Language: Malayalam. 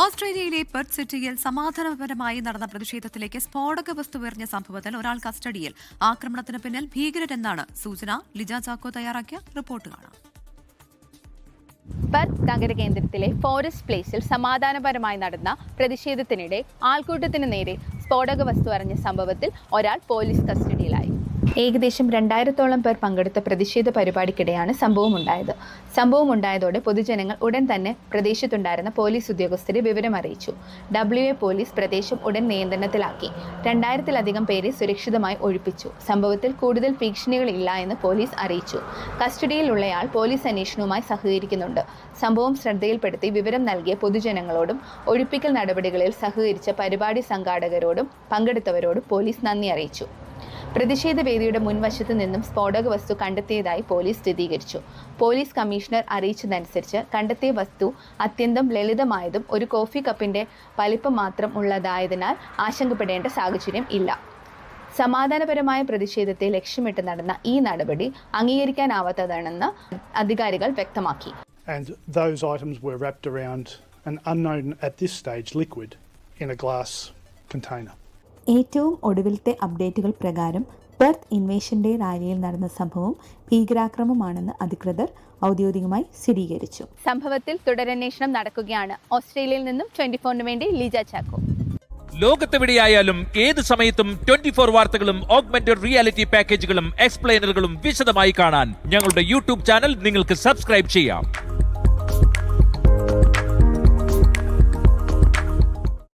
ഓസ്ട്രേലിയയിലെ പെർത്ത് സിറ്റിയിൽ സമാധാനപരമായി നടന്ന പ്രതിഷേധത്തിലേക്ക് സ്ഫോടക വസ്തു എറിഞ്ഞ സംഭവത്തിൽ ഒരാൾ കസ്റ്റഡിയിൽ. ആക്രമണത്തിന് പിന്നിൽ ഭീകരരെന്നാണ് സൂചന. ലിജ ചാക്കോ തയ്യാറാക്കിയ റിപ്പോർട്ട് കാണാം. പെർത്ത് നഗര കേന്ദ്രത്തിലെ ഫോറസ്റ്റ് പ്ലേസിൽ സമാധാനപരമായി നടന്ന പ്രതിഷേധത്തിനിടെ ആൾക്കൂട്ടത്തിന് നേരെ സ്ഫോടക വസ്തു എറിഞ്ഞ സംഭവത്തിൽ ഒരാൾ പോലീസ് കസ്റ്റഡിയിലായി. ഏകദേശം രണ്ടായിരത്തോളം പേർ പങ്കെടുത്ത പ്രതിഷേധ പരിപാടിക്കിടെയാണ് സംഭവം ഉണ്ടായത് സംഭവം ഉണ്ടായതോടെ പൊതുജനങ്ങൾ ഉടൻ തന്നെ പ്രദേശത്തുണ്ടായിരുന്ന പോലീസ് ഉദ്യോഗസ്ഥരെ വിവരം അറിയിച്ചു. ഡബ്ല്യു എ പോലീസ് പ്രദേശം ഉടൻ നിയന്ത്രണത്തിലാക്കി. രണ്ടായിരത്തിലധികം പേരെ സുരക്ഷിതമായി ഒഴിപ്പിച്ചു. സംഭവത്തിൽ കൂടുതൽ ഭീഷണികളില്ല എന്ന് പോലീസ് അറിയിച്ചു. കസ്റ്റഡിയിലുള്ളയാൾ പോലീസ് അന്വേഷണവുമായി സഹകരിക്കുന്നുണ്ട്. സംഭവം ശ്രദ്ധയിൽപ്പെടുത്തി വിവരം നൽകിയ പൊതുജനങ്ങളോടും ഒഴിപ്പിക്കൽ നടപടികളിൽ സഹകരിച്ച പരിപാടി സംഘാടകരോടും പങ്കെടുത്തവരോടും പോലീസ് നന്ദി അറിയിച്ചു. പ്രതിഷേധ വേദിയുടെ മുൻവശത്തു നിന്നും സ്ഫോടക വസ്തു കണ്ടെത്തിയതായി പോലീസ് സ്ഥിരീകരിച്ചു. പോലീസ് കമ്മീഷണർ അറിയിച്ചതനുസരിച്ച് കണ്ടെത്തിയ വസ്തു അത്യന്തം ലളിതമായതും ഒരു കോഫി കപ്പിന്റെ വലിപ്പം മാത്രം ഉള്ളതായതിനാൽ ആശങ്കപ്പെടേണ്ട സാഹചര്യം ഇല്ല. സമാധാനപരമായ പ്രതിഷേധത്തെ ലക്ഷ്യമിട്ട് നടന്ന ഈ നടപടി അംഗീകരിക്കാനാവാത്തതാണെന്ന് അധികാരികൾ വ്യക്തമാക്കി. And those items were wrapped around an unknown at this stage liquid in a glass container. ഏറ്റവും ഒടുവിലത്തെ അപ്ഡേറ്റുകൾ പ്രകാരം പെർത്ത് ഇൻവേഷൻ ഡേ റാലിയിൽ നടന്ന സംഭവം ഭീകരാക്രമമാണെന്ന് അധികൃതർ ഔദ്യോഗികമായി സ്ഥിരീകരിച്ചു. സംഭവത്തിൽ തുടരന്വേഷണം നടക്കുകയാണ്. ഓസ്ട്രേലിയയിൽ നിന്നും ട്വന്റി ഫോറിന് വേണ്ടി ലീജ ചാക്കോ. ലോകത്തെവിടെയായാലും ഏത് സമയത്തും ട്വന്റി ഫോർ വാർത്തകളും ഓഗ്മെന്റഡ് റിയാലിറ്റി പാക്കേജുകളും എക്സ്പ്ലെയിനറുകളും വിശദമായി കാണാൻ ഞങ്ങളുടെ യൂട്യൂബ് ചാനൽ നിങ്ങൾക്ക് സബ്സ്ക്രൈബ് ചെയ്യാം.